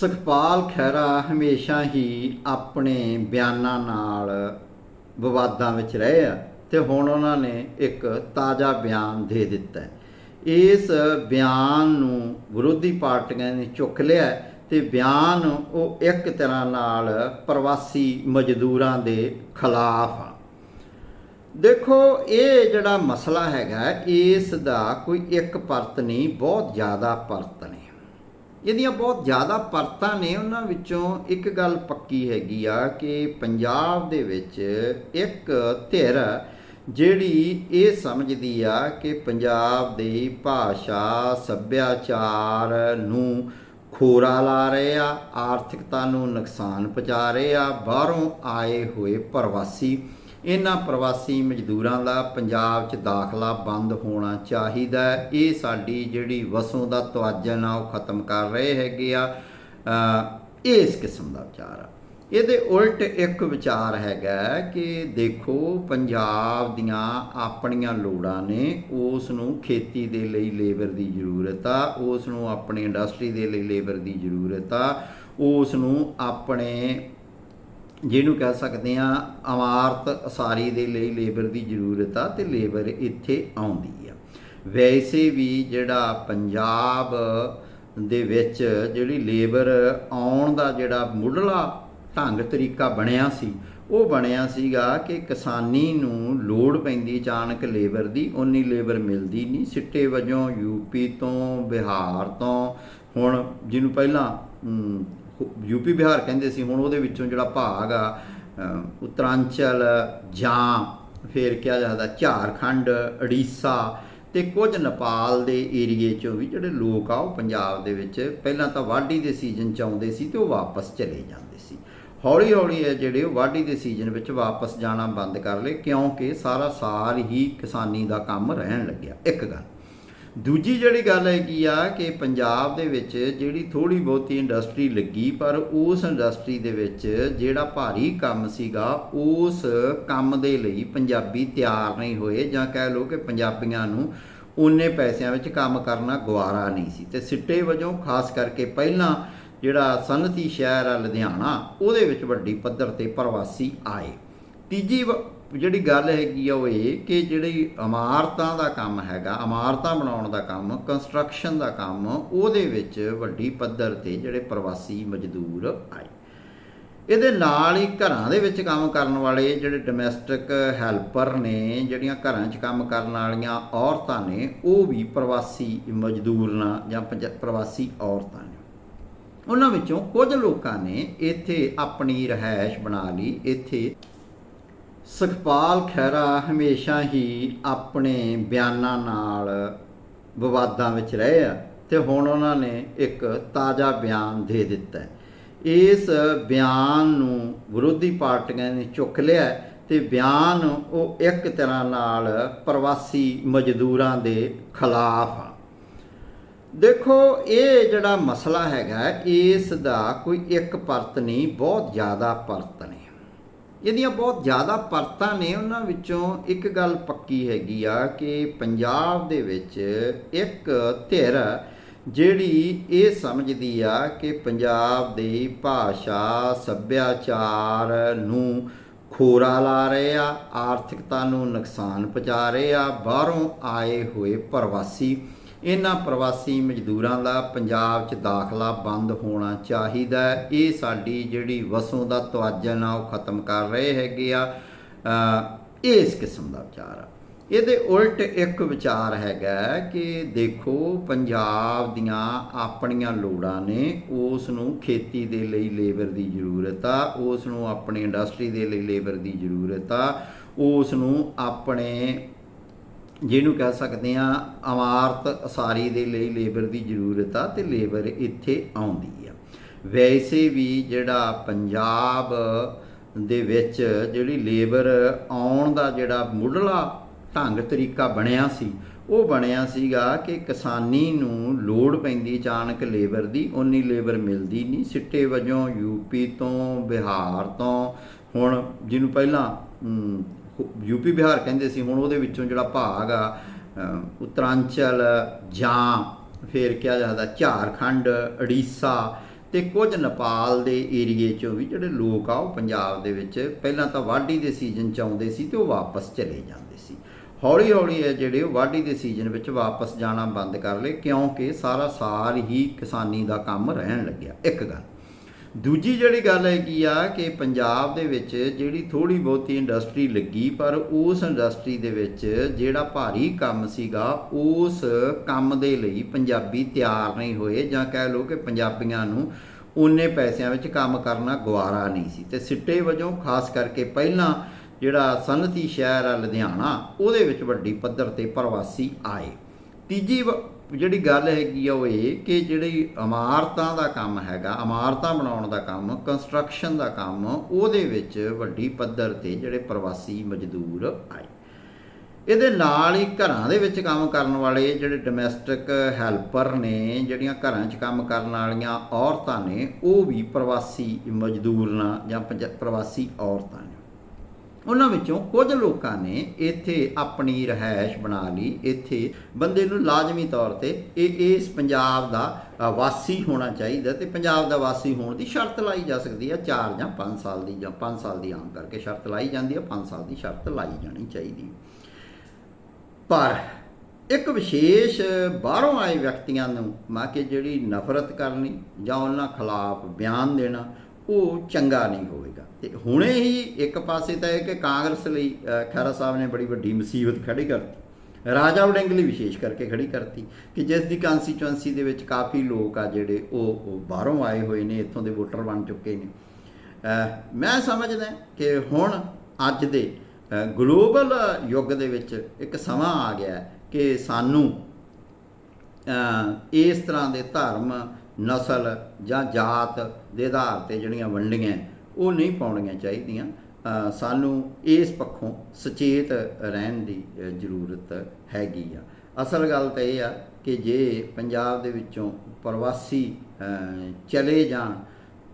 ਸੁਖਪਾਲ ਖਹਿਰਾ ਹਮੇਸ਼ਾ ਹੀ ਆਪਣੇ ਬਿਆਨਾਂ ਨਾਲ ਵਿਵਾਦਾਂ ਵਿੱਚ ਰਹੇ ਆ ਤੇ ਹੁਣ ਉਹਨਾਂ ਨੇ ਇੱਕ ਤਾਜ਼ਾ ਬਿਆਨ ਦੇ ਦਿੱਤਾ ਇਸ ਬਿਆਨ ਨੂੰ ਵਿਰੋਧੀ ਪਾਰਟੀਆਂ ਨੇ ਚੁੱਕ ਲਿਆ ਹੈ ਤੇ ਬਿਆਨ ਉਹ ਇੱਕ ਤਰ੍ਹਾਂ ਨਾਲ ਪ੍ਰਵਾਸੀ ਮਜ਼ਦੂਰਾਂ ਦੇ ਖਿਲਾਫ ਆ। ਦੇਖੋ, ਇਹ ਜਿਹੜਾ ਮਸਲਾ ਹੈਗਾ, ਇਸ ਦਾ ਕੋਈ ਇੱਕ ਪਰਤ ਨਹੀਂ, ਬਹੁਤ ਜ਼ਿਆਦਾ ਪਰਤ ਨੇ। ਇਹਦੀਆਂ ਬਹੁਤ ਜ਼ਿਆਦਾ ਪਰਤਾਂ ਨੇ, ਉਹਨਾਂ ਵਿੱਚੋਂ ਇੱਕ ਗੱਲ ਪੱਕੀ ਹੈਗੀ ਆ ਕਿ ਪੰਜਾਬ ਦੇ ਵਿੱਚ ਇੱਕ ਧਿਰ ਜਿਹੜੀ ਇਹ ਸਮਝਦੀ ਆ ਕਿ ਪੰਜਾਬ ਦੀ ਭਾਸ਼ਾ, ਸੱਭਿਆਚਾਰ ਨੂੰ ਖੋਰਾ ਲਾ ਰਹੇ ਆ, ਆਰਥਿਕਤਾ ਨੂੰ ਨੁਕਸਾਨ ਪਹੁੰਚਾ ਰਹੇ ਆ, ਬਾਹਰੋਂ ਆਏ ਹੋਏ ਪ੍ਰਵਾਸੀ ਇਹਨਾਂ ਪ੍ਰਵਾਸੀ ਮਜ਼ਦੂਰਾਂ ਦਾ ਪੰਜਾਬ 'ਚ ਦਾਖਲਾ ਬੰਦ ਹੋਣਾ ਚਾਹੀਦਾ ਇਹ ਸਾਡੀ ਜਿਹੜੀ ਵਸੋਂ ਦਾ ਤਵਾਜਨ ਆ ਉਹ ਖਤਮ ਕਰ ਰਹੇ ਹੈਗੇ ਆ। ਅ, ਇਸ ਕਿਸਮ ਦਾ ਵਿਚਾਰ ਆ। ਇਹਦੇ ਉਲਟ ਇੱਕ ਵਿਚਾਰ ਹੈਗਾ ਕਿ ਦੇਖੋ ਪੰਜਾਬ ਦੀਆਂ ਆਪਣੀਆਂ ਲੋੜਾਂ ਨੇ ਉਸ ਨੂੰ ਖੇਤੀ ਦੇ ਲਈ ਲੇਬਰ ਦੀ ਜ਼ਰੂਰਤ ਆ ਉਸ ਨੂੰ ਆਪਣੀ ਇੰਡਸਟਰੀ ਦੇ ਲਈ ਲੇਬਰ ਦੀ ਜ਼ਰੂਰਤ ਆ ਉਸ ਨੂੰ ਆਪਣੇ ਜਿਹਨੂੰ ਕਹਿ ਸਕਦੇ ਆ ਇਮਾਰਤ ਅਸਾਰੀ ਦੇ ਲਈ ਲੇਬਰ ਦੀ ਜ਼ਰੂਰਤ ਆ ਤੇ ਲੇਬਰ ਇੱਥੇ ਆਉਂਦੀ ਆ। ਵੈਸੇ ਵੀ ਜਿਹੜਾ ਪੰਜਾਬ ਦੇ ਵਿੱਚ ਜਿਹੜੀ ਲੇਬਰ ਆਉਣ ਦਾ ਜਿਹੜਾ ਮੁੱਢਲਾ ਢੰਗ ਤਰੀਕਾ ਬਣਿਆ ਸੀ, ਉਹ ਬਣਿਆ ਸੀਗਾ ਕਿ ਕਿਸਾਨੀ ਨੂੰ ਲੋੜ ਪੈਂਦੀ ਅਚਾਨਕ ਲੇਬਰ ਦੀ ਉਨੀ ਲੇਬਰ ਮਿਲਦੀ ਨਹੀਂ। ਸਿੱਟੇ ਵਜੋਂ ਯੂਪੀ ਤੋਂ, ਬਿਹਾਰ ਤੋਂ, ਹੁਣ ਜਿਹਨੂੰ ਪਹਿਲਾਂ ਯੂਪੀ ਬਿਹਾਰ ਕਹਿੰਦੇ ਸੀ ਹੁਣ ਉਹਦੇ ਵਿੱਚੋਂ ਜਿਹੜਾ ਭਾਗ ਆ ਅ, ਉੱਤਰਾਂਚਲ ਜਾਂ ਫੇਰ ਕਿਹਾ ਜਾਂਦਾ ਝਾਰਖੰਡ ਉੜੀਸਾ ਤੇ ਕੁਝ ਨੇਪਾਲ ਦੇ ਏਰੀਏ ਚੋਂ ਵੀ ਜਿਹੜੇ ਲੋਕ ਆ ਉਹ ਪੰਜਾਬ ਦੇ ਵਿੱਚ ਪਹਿਲਾਂ ਤਾਂ ਵਾਢੀ ਦੇ ਸੀਜ਼ਨ ਚ ਆਉਂਦੇ ਸੀ ਤੇ ਉਹ ਵਾਪਸ ਚਲੇ ਜਾਂਦੇ ਸੀ। ਹੌਲੀ ਹੌਲੀ ਇਹ ਜਿਹੜੇ ਉਹ ਵਾਢੀ ਦੇ ਸੀਜ਼ਨ ਵਿੱਚ ਵਾਪਸ ਜਾਣਾ ਬੰਦ ਕਰ ਲਏ ਕਿਉਂਕਿ ਸਾਰਾ ਸਾਲ ਹੀ ਕਿਸਾਨੀ ਦਾ ਕੰਮ ਰਹਿਣ ਲੱਗਿਆ। ਇੱਕ ਗੱਲ। ਦੂਜੀ ਜਿਹੜੀ ਗੱਲ ਹੈਗੀ ਆ ਕਿ ਪੰਜਾਬ ਦੇ ਵਿੱਚ ਜਿਹੜੀ ਥੋੜੀ ਬਹੁਤੀ ਇੰਡਸਟਰੀ ਲੱਗੀ, ਪਰ ਉਸ ਇੰਡਸਟਰੀ ਦੇ ਵਿੱਚ ਜਿਹੜਾ ਭਾਰੀ ਕੰਮ ਸੀਗਾ, ਉਸ ਕੰਮ ਦੇ ਲਈ ਪੰਜਾਬੀ ਤਿਆਰ ਨਹੀਂ ਹੋਏ, ਜਾਂ ਕਹਿ ਲਓ ਕਿ ਪੰਜਾਬੀਆਂ ਨੂੰ ਉਨੇ ਪੈਸਿਆਂ ਵਿੱਚ ਕੰਮ ਕਰਨਾ ਗਵਾਰਾ ਨਹੀਂ ਸੀ। ਤੇ ਸਿੱਟੇ ਵਜੋਂ ਖਾਸ ਕਰਕੇ ਪਹਿਲਾਂ ਜਿਹੜਾ ਸਨਅਤੀ ਸ਼ਹਿਰ ਆ ਲੁਧਿਆਣਾ, ਉਹਦੇ ਵਿੱਚ ਵੱਡੀ ਪੱਧਰ ਤੇ ਪ੍ਰਵਾਸੀ ਆਏ। ਤੀਜੀ ਵ- ਜਿਹੜੀ ਗੱਲ ਹੈਗੀ ਆ ਉਹ ਇਹ ਕਿ ਜਿਹੜੀ ਇਮਾਰਤਾਂ ਦਾ ਕੰਮ ਹੈਗਾ, ਇਮਾਰਤਾਂ ਬਣਾਉਣ ਦਾ ਕੰਮ ਕੰਸਟਰਕਸ਼ਨ ਦਾ ਕੰਮ, ਉਹਦੇ ਵਿੱਚ ਵੱਡੀ ਪੱਧਰ ਤੇ ਜਿਹੜੇ ਪ੍ਰਵਾਸੀ ਮਜ਼ਦੂਰ ਆਏ। ਇਹਦੇ ਨਾਲ ਹੀ ਘਰਾਂ ਦੇ ਵਿੱਚ ਕੰਮ ਕਰਨ ਵਾਲੇ ਜਿਹੜੇ ਡੋਮੈਸਟਿਕ ਹੈਲਪਰ ਨੇ, ਜਿਹੜੀਆਂ ਘਰਾਂ 'ਚ ਕੰਮ ਕਰਨ ਵਾਲੀਆਂ ਔਰਤਾਂ ਨੇ, ਉਹ ਵੀ ਪ੍ਰਵਾਸੀ ਮਜ਼ਦੂਰ ਨਾਲ ਜਾਂ ਪ੍ਰਵਾਸੀ ਔਰਤਾਂ ਨੇ। ਉਹਨਾਂ ਵਿੱਚੋਂ ਕੁਝ ਲੋਕਾਂ ਨੇ ਇੱਥੇ ਆਪਣੀ ਰਹਿائش ਬਣਾ ਲਈ, ਇੱਥੇ ਸੁਖਪਾਲ ਖਹਿਰਾ ਹਮੇਸ਼ਾ ਹੀ ਆਪਣੇ ਬਿਆਨਾਂ ਨਾਲ ਵਿਵਾਦਾਂ ਵਿੱਚ ਰਹੇ ਆ ਤੇ ਹੁਣ ਉਹਨਾਂ ਨੇ ਇੱਕ ਤਾਜ਼ਾ ਬਿਆਨ ਦੇ ਦਿੱਤਾ ਇਸ ਬਿਆਨ ਨੂੰ ਵਿਰੋਧੀ ਪਾਰਟੀਆਂ ਨੇ ਚੁੱਕ ਲਿਆ ਹੈ ਤੇ ਬਿਆਨ ਉਹ ਇੱਕ ਤਰ੍ਹਾਂ ਨਾਲ ਪ੍ਰਵਾਸੀ ਮਜ਼ਦੂਰਾਂ ਦੇ ਖਿਲਾਫ ਆ। ਦੇਖੋ, ਇਹ ਜਿਹੜਾ ਮਸਲਾ ਹੈਗਾ, ਇਸ ਦਾ ਕੋਈ ਇੱਕ ਪਰਤ ਨਹੀਂ, ਬਹੁਤ ਜ਼ਿਆਦਾ ਪਰਤ ਨੇ ਇਹਦੀਆਂ ਬਹੁਤ ਜ਼ਿਆਦਾ ਪਰਤਾਂ ਨੇ, ਉਹਨਾਂ ਵਿੱਚੋਂ ਇੱਕ ਗੱਲ ਪੱਕੀ ਹੈਗੀ ਆ ਕਿ ਪੰਜਾਬ ਦੇ ਵਿੱਚ ਇੱਕ ਧਿਰ ਜਿਹੜੀ ਇਹ ਸਮਝਦੀ ਆ ਕਿ ਪੰਜਾਬ ਦੀ ਭਾਸ਼ਾ, ਸੱਭਿਆਚਾਰ ਨੂੰ ਖੋਰਾ ਲਾ ਰਹੇ ਆ, ਆਰਥਿਕਤਾ ਨੂੰ ਨੁਕਸਾਨ ਪਹੁੰਚਾ ਰਹੇ ਆ, ਬਾਹਰੋਂ ਆਏ ਹੋਏ ਪ੍ਰਵਾਸੀ ਇਹਨਾਂ ਪ੍ਰਵਾਸੀ ਮਜ਼ਦੂਰਾਂ ਦਾ ਪੰਜਾਬ 'ਚ ਦਾਖਲਾ ਬੰਦ ਹੋਣਾ ਚਾਹੀਦਾ ਹੈ। ਇਹ ਸਾਡੀ ਜਿਹੜੀ ਵਸੋਂ ਦਾ ਤਵਜਨ ਆ ਉਹ ਖਤਮ ਕਰ ਰਹੇ ਹੈਗੇ ਆ। ਅ, ਇਸ ਕਿਸਮ ਦਾ ਵਿਚਾਰ ਆ। ਇਹਦੇ ਉਲਟ ਇੱਕ ਵਿਚਾਰ ਹੈਗਾ ਕਿ ਦੇਖੋ ਪੰਜਾਬ ਦੀਆਂ ਆਪਣੀਆਂ ਲੋੜਾਂ ਨੇ ਉਸ ਨੂੰ ਖੇਤੀ ਦੇ ਲਈ ਲੇਬਰ ਦੀ ਜ਼ਰੂਰਤ ਆ ਉਸ ਨੂੰ ਆਪਣੀ ਇੰਡਸਟਰੀ ਦੇ ਲਈ ਲੇਬਰ ਦੀ ਜ਼ਰੂਰਤ ਆ ਉਸ ਨੂੰ ਆਪਣੇ ਜਿਹਨੂੰ ਕਹਿ ਸਕਦੇ ਆ ਇਮਾਰਤ ਅਸਾਰੀ ਦੇ ਲਈ ਲੇਬਰ ਦੀ ਜ਼ਰੂਰਤ ਆ ਤੇ ਲੇਬਰ ਇੱਥੇ ਆਉਂਦੀ ਆ। ਵੈਸੇ ਵੀ ਜਿਹੜਾ ਪੰਜਾਬ ਦੇ ਵਿੱਚ ਜਿਹੜੀ ਲੇਬਰ ਆਉਣ ਦਾ ਜਿਹੜਾ ਮੁੱਢਲਾ ਢੰਗ ਤਰੀਕਾ ਬਣਿਆ ਸੀ, ਉਹ ਬਣਿਆ ਸੀਗਾ ਕਿ ਕਿਸਾਨੀ ਨੂੰ ਲੋੜ ਪੈਂਦੀ ਅਚਾਨਕ ਲੇਬਰ ਦੀ ਉਨੀ ਲੇਬਰ ਮਿਲਦੀ ਨਹੀਂ। ਸਿੱਟੇ ਵਜੋਂ ਯੂਪੀ ਤੋਂ, ਬਿਹਾਰ ਤੋਂ, ਹੁਣ ਜਿਹਨੂੰ ਪਹਿਲਾਂ ਯੂਪੀ ਬਿਹਾਰ ਕਹਿੰਦੇ ਸੀ ਹੁਣ ਉਹਦੇ ਵਿੱਚੋਂ ਜਿਹੜਾ ਭਾਗ ਆ ਅ, ਉੱਤਰਾਂਚਲ ਜਾਂ ਫਿਰ ਕਿਹਾ ਜਾਂਦਾ ਝਾਰਖੰਡ ਉੜੀਸਾ ਤੇ ਕੁਝ ਨੇਪਾਲ ਦੇ ਏਰੀਏ ਚੋਂ ਵੀ ਜਿਹੜੇ ਲੋਕ ਆ ਉਹ ਪੰਜਾਬ ਦੇ ਵਿੱਚ ਪਹਿਲਾਂ ਤਾਂ ਵਾਢੀ ਦੇ ਸੀਜ਼ਨ ਚ ਆਉਂਦੇ ਸੀ ਤੇ ਉਹ ਵਾਪਸ ਚਲੇ ਜਾਂਦੇ ਸੀ। ਹੌਲੀ ਹੌਲੀ ਇਹ ਜਿਹੜੇ ਉਹ ਵਾਢੀ ਦੇ ਸੀਜ਼ਨ ਵਿੱਚ ਵਾਪਸ ਜਾਣਾ ਬੰਦ ਕਰ ਲਏ ਕਿਉਂਕਿ ਸਾਰਾ ਸਾਲ ਹੀ ਕਿਸਾਨੀ ਦਾ ਕੰਮ ਰਹਿਣ ਲੱਗਿਆ। ਇੱਕ ਗੱਲ। ਦੂਜੀ ਜਿਹੜੀ ਗੱਲ ਹੈਗੀ ਆ ਕਿ ਪੰਜਾਬ ਦੇ ਵਿੱਚ ਜਿਹੜੀ ਥੋੜੀ ਬਹੁਤੀ ਇੰਡਸਟਰੀ ਲੱਗੀ, ਪਰ ਉਸ ਇੰਡਸਟਰੀ ਦੇ ਵਿੱਚ ਜਿਹੜਾ ਭਾਰੀ ਕੰਮ ਸੀਗਾ, ਉਸ ਕੰਮ ਦੇ ਲਈ ਪੰਜਾਬੀ ਤਿਆਰ ਨਹੀਂ ਹੋਏ, ਜਾਂ ਕਹਿ ਲਓ ਕਿ ਪੰਜਾਬੀਆਂ ਨੂੰ ਉਨੇ ਪੈਸਿਆਂ ਵਿੱਚ ਕੰਮ ਕਰਨਾ ਗਵਾਰਾ ਨਹੀਂ ਸੀ। ਤੇ ਸਿੱਟੇ ਵਜੋਂ ਖਾਸ ਕਰਕੇ ਪਹਿਲਾਂ ਜਿਹੜਾ ਸਨਅਤੀ ਸ਼ਹਿਰ ਆ ਲੁਧਿਆਣਾ, ਉਹਦੇ ਵਿੱਚ ਵੱਡੀ ਪੱਧਰ ਤੇ ਪ੍ਰਵਾਸੀ ਆਏ। ਤੀਜੀ ਵ- ਜਿਹੜੀ ਗੱਲ ਹੈਗੀ ਆ ਉਹ ਇਹ ਕਿ ਜਿਹੜੀ ਇਮਾਰਤਾਂ ਦਾ ਕੰਮ ਹੈਗਾ, ਇਮਾਰਤਾਂ ਬਣਾਉਣ ਦਾ ਕੰਮ ਕੰਸਟਰਕਸ਼ਨ ਦਾ ਕੰਮ, ਉਹਦੇ ਵਿੱਚ ਵੱਡੀ ਪੱਧਰ ਤੇ ਜਿਹੜੇ ਪ੍ਰਵਾਸੀ ਮਜ਼ਦੂਰ ਆਏ। ਇਹਦੇ ਨਾਲ ਹੀ ਘਰਾਂ ਦੇ ਵਿੱਚ ਕੰਮ ਕਰਨ ਵਾਲੇ ਜਿਹੜੇ ਡੋਮੈਸਟਿਕ ਹੈਲਪਰ ਨੇ, ਜਿਹੜੀਆਂ ਘਰਾਂ 'ਚ ਕੰਮ ਕਰਨ ਵਾਲੀਆਂ ਔਰਤਾਂ ਨੇ, ਉਹ ਵੀ ਪ੍ਰਵਾਸੀ ਮਜ਼ਦੂਰ ਨਾਲ ਜਾਂ ਪੰਜ- ਪ੍ਰਵਾਸੀ ਔਰਤਾਂ ਨੇ। ਉਹਨਾਂ ਵਿੱਚੋਂ ਕੁਝ ਲੋਕਾਂ ਨੇ ਇੱਥੇ ਆਪਣੀ ਰਹਿائش ਬਣਾ ਲਈ। ਇੱਥੇ ਬੰਦੇ ਨੂੰ ਲਾਜ਼ਮੀ ਤੌਰ ਤੇ ਇਹ, ਇਸ ਪੰਜਾਬ ਦਾ ਵਾਸੀ ਹੋਣਾ ਚਾਹੀਦਾ ਤੇ ਪੰਜਾਬ ਦਾ ਵਾਸੀ ਹੋਣ ਦੀ ਸ਼ਰਤ ਲਾਈ ਜਾ ਸਕਦੀ ਹੈ 4 ਜਾਂ 5 ਸਾਲ ਦੀ ਜਾਂ 5 ਸਾਲ ਦੀ ਆਮ ਕਰਕੇ ਸ਼ਰਤ ਲਾਈ ਜਾਂਦੀ ਹੈ 5 ਸਾਲ ਦੀ ਸ਼ਰਤ ਲਾਈ ਜਾਣੀ ਚਾਹੀਦੀ। ਪਰ ਇੱਕ ਵਿਸ਼ੇਸ਼ ਬਾਹਰੋਂ ਆਏ ਵਿਅਕਤੀਆਂ ਨੂੰ ਮਾ ਕਿ ਜਿਹੜੀ ਨਫ਼ਰਤ ਕਰਨੀ ਜਾਂ ਉਹਨਾਂ ਖਿਲਾਫ ਬਿਆਨ ਦੇਣਾ ਉਹ ਚੰਗਾ ਨਹੀਂ ਹੋਵੇਗਾ। ਤੇ ਹੁਣੇ ਹੀ ਇੱਕ ਪਾਸੇ ਤਾਂ ਇਹ ਕਿ ਕਾਂਗਰਸ ਲਈ ਅ, ਖਹਿਰਾ ਸਾਹਿਬ ਨੇ ਬੜੀ ਵੱਡੀ ਮੁਸੀਬਤ ਖੜੀ ਕਰਤੀ। ਰਾਜਾ ਵੜਿੰਗ ਲਈ ਵਿਸ਼ੇਸ਼ ਕਰਕੇ ਖੜੀ ਕਰਤੀ ਕਿ ਜਿਸ ਦੀ ਕਨਸਟੀਚੁਐਂਸੀ ਦੇ ਵਿੱਚ ਕਾਫੀ ਲੋਕ ਆ ਜਿਹੜੇ ਉਹ ਉਹ ਬਾਹਰੋਂ ਆਏ ਹੋਏ ਨੇ ਇੱਥੋਂ ਦੇ ਵੋਟਰ ਬਣ ਚੁੱਕੇ ਨੇ। ਮੈਂ ਸਮਝਦਾ ਕਿ ਹੁਣ ਅੱਜ ਦੇ ਗਲੋਬਲ ਯੁੱਗ ਦੇ ਵਿੱਚ ਇੱਕ ਸਮਾਂ ਆ ਗਿਆ ਕਿ ਸਾਨੂੰ ਇਸ ਤਰ੍ਹਾਂ ਦੇ ਧਰਮ ਨਸਲ ਜਾਂ ਜਾਤ ਦੇ ਆਧਾਰ ਤੇ ਜਿਹੜੀਆਂ ਵੰਡੀਆਂ, ਉਹ ਨਹੀਂ ਪਾਉਣੀਆਂ ਚਾਹੀਦੀਆਂ। ਸਾਨੂੰ ਇਸ ਪੱਖੋਂ ਸੁਚੇਤ ਰਹਿਣ ਦੀ ਜ਼ਰੂਰਤ ਹੈਗੀ ਆ। ਅਸਲ ਗੱਲ ਤਾਂ ਇਹ ਆ ਕਿ ਜੇ ਪੰਜਾਬ ਦੇ ਵਿੱਚੋਂ ਪ੍ਰਵਾਸੀ ਚਲੇ ਜਾਣ,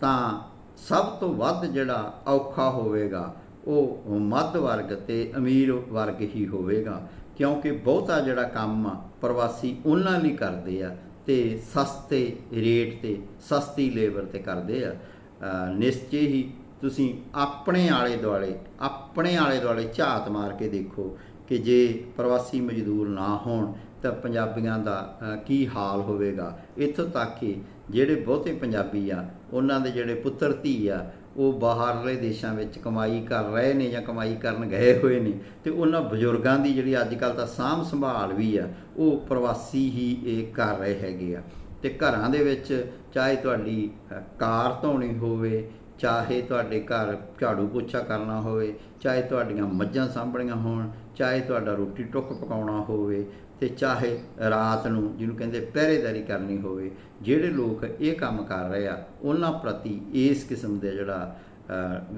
ਤਾਂ ਸਭ ਤੋਂ ਵੱਧ ਜਿਹੜਾ ਔਖਾ ਹੋਵੇਗਾ, ਉਹ ਮੱਧ ਵਰਗ ਤੇ ਅਮੀਰ ਵਰਗ ਹੀ ਹੋਵੇਗਾ। ਕਿਉਂਕਿ ਬਹੁਤਾ ਜਿਹੜਾ ਕੰਮ ਆ, ਪ੍ਰਵਾਸੀ ਉਹਨਾਂ ਲਈ ਕਰਦੇ ਆ ਤੇ ਸਸਤੇ ਰੇਟ ਤੇ ਸਸਤੀ ਲੇਬਰ ਤੇ ਕਰਦੇ ਆ। ਅ, ਨਿਸ਼ਚੇ ਹੀ ਤੁਸੀਂ ਆਪਣੇ ਆਲੇ ਦੁਆਲੇ ਆਪਣੇ ਆਲੇ ਦੁਆਲੇ ਝਾਤ ਮਾਰ ਕੇ ਦੇਖੋ ਕਿ ਜੇ ਪ੍ਰਵਾਸੀ ਮਜ਼ਦੂਰ ਨਾ ਹੋਣ ਤਾਂ ਪੰਜਾਬੀਆਂ ਦਾ ਕੀ ਹਾਲ ਹੋਵੇਗਾ? ਇੱਥੋਂ ਤੱਕ ਕਿ ਜਿਹੜੇ ਬਹੁਤੇ ਪੰਜਾਬੀ ਆ ਉਹਨਾਂ ਦੇ ਜਿਹੜੇ ਪੁੱਤਰ ਧੀ ਆ ਉਹ ਬਾਹਰਲੇ ਦੇਸ਼ਾਂ ਵਿੱਚ ਕਮਾਈ ਕਰ ਰਹੇ ਨੇ ਜਾਂ ਕਮਾਈ ਕਰਨ ਗਏ ਹੋਏ ਨੇ, ਤੇ ਉਹਨਾਂ ਬਜ਼ੁਰਗਾਂ ਦੀ ਜਿਹੜੀ ਅੱਜ ਕੱਲ ਤਾਂ ਸਾਂਭ ਸੰਭਾਲ ਵੀ ਆ, ਉਹ ਪ੍ਰਵਾਸੀ ਹੀ ਇਹ ਕਰ ਰਹੇ ਹੈਗੇ ਆ। ਤੇ ਘਰਾਂ ਦੇ ਵਿੱਚ ਚਾਹੇ ਤੁਹਾਡੀ ਕਾਰ ਧੋਣੀ ਹੋਵੇ, ਚਾਹੇ ਤੁਹਾਡੇ ਘਰ ਝਾੜੂ ਪੋਚਾ ਕਰਨਾ ਹੋਵੇ ਚਾਹੇ ਤੁਹਾਡੀਆਂ ਮੱਝਾਂ ਸਾਂਭਣੀਆਂ ਹੋਣ ਚਾਹੇ ਤੁਹਾਡਾ ਰੋਟੀ ਟੁੱਕ ਪਕਾਉਣਾ ਹੋਵੇ ਤੇ ਚਾਹੇ ਰਾਤ ਨੂੰ ਜਿਹਨੂੰ ਕਹਿੰਦੇ ਪਹਿਰੇਦਾਰੀ ਕਰਨੀ ਹੋਵੇ ਜਿਹੜੇ ਲੋਕ ਇਹ ਕੰਮ ਕਰ ਰਹੇ ਆ ਉਹਨਾਂ ਪ੍ਰਤੀ ਇਸ ਕਿਸਮ ਦੇ ਜਿਹੜਾ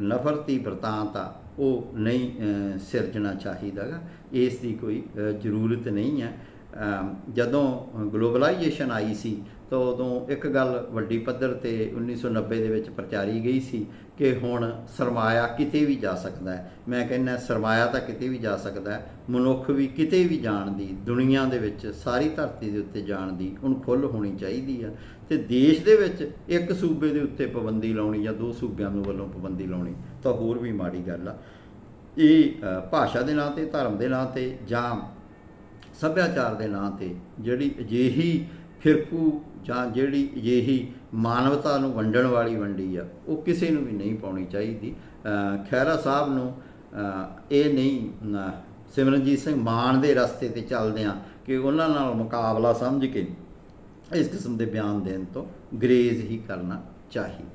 ਨਫ਼ਰਤੀ ਵਰਤਾਂਤ ਆ ਉਹ ਨਹੀਂ ਅ, ਸਿਰਜਣਾ ਚਾਹੀਦਾਗਾ ਇਸ ਦੀ ਕੋਈ ਜ਼ਰੂਰਤ ਨਹੀਂ ਹੈ ਜਦੋਂ ਗਲੋਬਲਾਈਜੇਸ਼ਨ ਆਈ ਸੀ, ਤਾਂ ਉਦੋਂ ਇੱਕ ਗੱਲ ਵੱਡੀ ਪੱਧਰ ਤੇ 1990 ਦੇ ਵਿੱਚ ਪ੍ਰਚਾਰੀ ਗਈ ਸੀ ਕਿ ਹੁਣ ਸਰਮਾਇਆ ਕਿਤੇ ਵੀ ਜਾ ਸਕਦਾ ਹੈ। ਮੈਂ ਕਹਿੰਦਾ, ਸਰਮਾਇਆ ਤਾਂ ਕਿਤੇ ਵੀ ਜਾ ਸਕਦਾ ਹੈ। ਮਨੁੱਖ ਵੀ ਕਿਤੇ ਵੀ ਜਾਣ ਦੀ, ਦੁਨੀਆ ਦੇ ਵਿੱਚ ਸਾਰੀ ਧਰਤੀ ਦੇ ਉੱਤੇ ਜਾਣ ਦੀ ਹੁਣ ਖੁੱਲ੍ਹ ਹੋਣੀ ਚਾਹੀਦੀ ਆ। ਤੇ ਦੇਸ਼ ਦੇ ਵਿੱਚ ਇੱਕ ਸੂਬੇ ਦੇ ਉੱਤੇ ਪਾਬੰਦੀ ਲਾਉਣੀ ਜਾਂ ਦੋ ਸੂਬਿਆਂ ਨੂੰ ਵੱਲੋਂ ਪਾਬੰਦੀ ਲਾਉਣੀ, ਤਾਂ ਹੋਰ ਵੀ ਮਾੜੀ ਗੱਲ ਆ। ਇਹ ਭਾਸ਼ਾ ਦੇ ਨਾਂ ਤੇ, ਧਰਮ ਦੇ ਨਾਂ ਤੇ ਜਾਂ ਸੱਭਿਆਚਾਰ ਦੇ ਨਾਂ ਤੇ ਜਿਹੜੀ ਅਜਿਹੀ ਫਿਰਕੂ ਜਾਂ ਜਿਹੜੀ ਅਜਿਹੀ ਮਾਨਵਤਾ ਨੂੰ ਵੰਡਣ ਵਾਲੀ ਵੰਡੀ ਆ ਉਹ ਕਿਸੇ ਨੂੰ ਵੀ ਨਹੀਂ ਪਾਉਣੀ ਚਾਹੀਦੀ। ਅ, ਖਹਿਰਾ ਸਾਹਿਬ ਨੂੰ ਇਹ ਨਹੀਂ ਸਿਮਰਨਜੀਤ ਸਿੰਘ ਮਾਨ ਦੇ ਰਸਤੇ ਤੇ ਚੱਲਦੇ ਆ ਕਿ ਉਹਨਾਂ ਨਾਲ ਮੁਕਾਬਲਾ ਸਮਝ ਕੇ ਇਸ ਕਿਸਮ ਦੇ ਬਿਆਨ ਦੇਣ ਤੋਂ ਗਰੇਜ਼ ਹੀ ਕਰਨਾ ਚਾਹੀਦਾ।